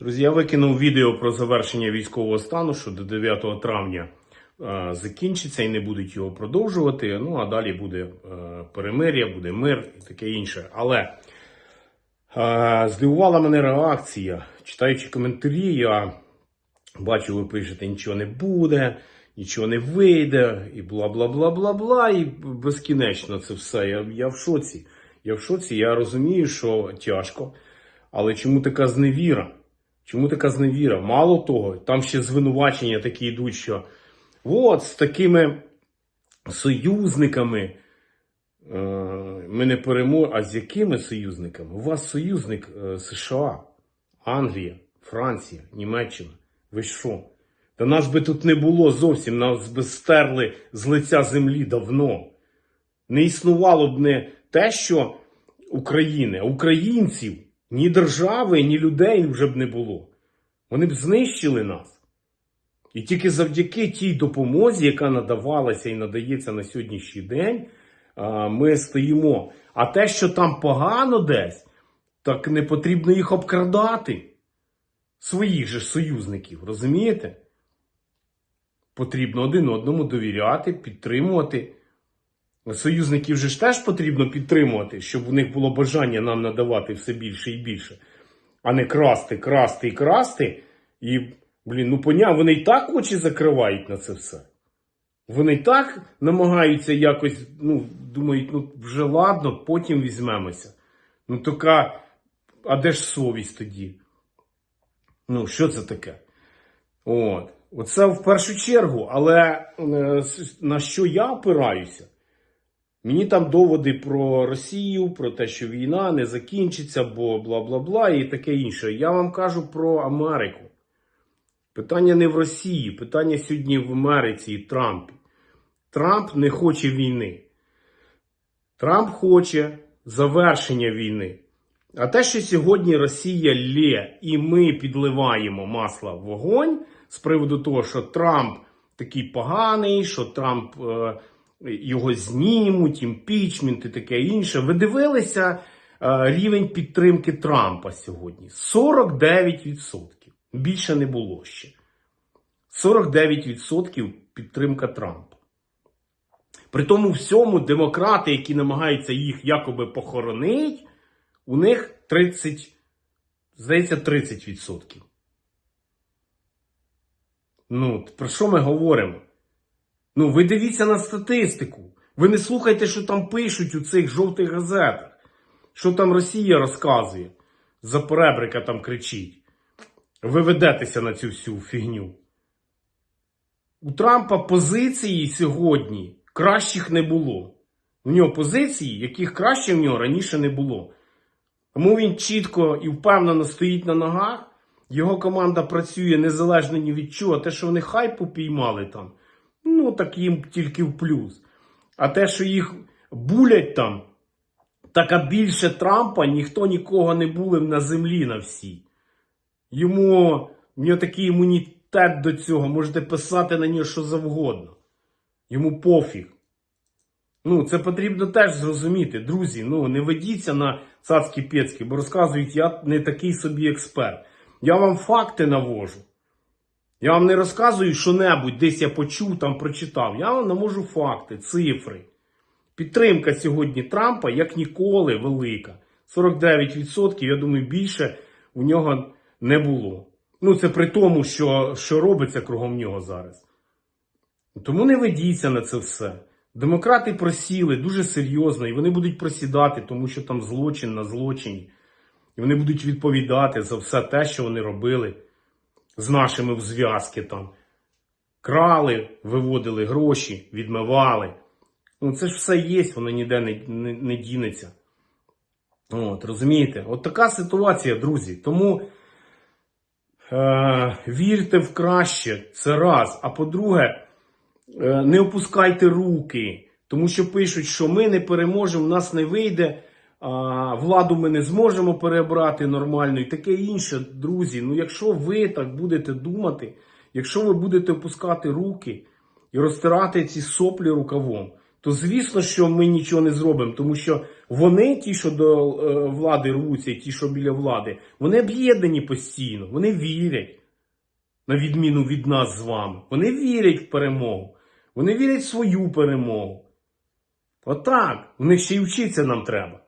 Друзі, я викинув відео про завершення військового стану, що до 9 травня е, закінчиться і не будуть його продовжувати. Ну а далі буде е, перемир'я, буде мир і таке інше. Але е, здивувала мене реакція. Читаючи коментарі, я бачу, ви пишете, нічого не буде, нічого не вийде, і бла бла бла бла бла. І безкінечно це все. Я, я в шоці. Я в шоці, я розумію, що тяжко. Але чому така зневіра? Чому така зневіра? Мало того, там ще звинувачення такі йдуть, що от з такими союзниками е, ми не переможемо. А з якими союзниками? У вас союзник е, США, Англія, Франція, Німеччина. Ви що? Та нас би тут не було зовсім, нас би стерли з лиця землі давно. Не існувало б не те, що України, а українців, ні держави, ні людей вже б не було. Вони б знищили нас. І тільки завдяки тій допомозі, яка надавалася і надається на сьогоднішній день, ми стоїмо. А те, що там погано десь, так не потрібно їх обкрадати. Своїх же союзників, розумієте? Потрібно один одному довіряти, підтримувати. Союзників же ж теж потрібно підтримувати, щоб у них було бажання нам надавати все більше і більше, а не красти, красти і красти. І, блін, ну поня, вони і так очі закривають на це все. Вони і так намагаються якось, ну, думають, ну вже ладно, потім візьмемося. Ну, така, а де ж совість тоді? Ну, що це таке? От. Оце в першу чергу, але е, на що я опираюся? Мені там доводи про Росію, про те, що війна не закінчиться, бо бла бла бла і таке інше. Я вам кажу про Америку. Питання не в Росії, питання сьогодні в Америці і Трампі. Трамп не хоче війни. Трамп хоче завершення війни. А те, що сьогодні Росія лє і ми підливаємо масло в вогонь з приводу того, що Трамп такий поганий, що Трамп е, його знімуть, імпічмент і таке інше. Ви дивилися е, рівень підтримки Трампа сьогодні? 49%. Більше не було ще. 49% підтримка Трампа. При тому всьому демократи, які намагаються їх якоби похоронити, у них 30, здається, 30%. Ну, про що ми говоримо? Ну, ви дивіться на статистику. Ви не слухайте, що там пишуть у цих жовтих газетах. Що там Росія розказує. За перебрика там кричить. Ви ведетеся на цю всю фігню. У Трампа позиції сьогодні кращих не було. У нього позиції, яких краще в нього раніше не було. Тому він чітко і впевнено стоїть на ногах. Його команда працює незалежно ні від чого. Те, що вони хайпу піймали там, ну так їм тільки в плюс. А те, що їх булять там, так а більше Трампа ніхто нікого не булив на землі на всій. Йому в нього такий імунітет до цього, можете писати на нього що завгодно. Йому пофіг. Ну, це потрібно теж зрозуміти. Друзі, ну не ведіться на цацькі пецьки, бо розказують, я не такий собі експерт. Я вам факти навожу. Я вам не розказую що-небудь, десь я почув, там прочитав. Я вам навожу факти, цифри. Підтримка сьогодні Трампа як ніколи велика. 49%, я думаю, більше у нього не було. Ну, це при тому, що, що робиться кругом нього зараз. Тому не ведіться на це все. Демократи просіли дуже серйозно, і вони будуть просідати, тому що там злочин на злочині. І вони будуть відповідати за все те, що вони робили з нашими в зв'язки там. Крали, виводили гроші, відмивали. Ну, це ж все є, воно ніде не, не, не дінеться. От, розумієте? От така ситуація, друзі. Тому е, вірте в краще, це раз. А по-друге, е, не опускайте руки, тому що пишуть, що ми не переможемо, в нас не вийде, владу ми не зможемо перебрати нормально і таке інше, друзі. Ну, якщо ви так будете думати, якщо ви будете опускати руки і розтирати ці соплі рукавом, то звісно, що ми нічого не зробимо, тому що Вони, ті, що до е, влади рвуться, ті, що біля влади, вони об'єднані постійно, вони вірять, на відміну від нас з вами. Вони вірять в перемогу. Вони вірять в свою перемогу. Отак. В них ще й вчитися нам треба.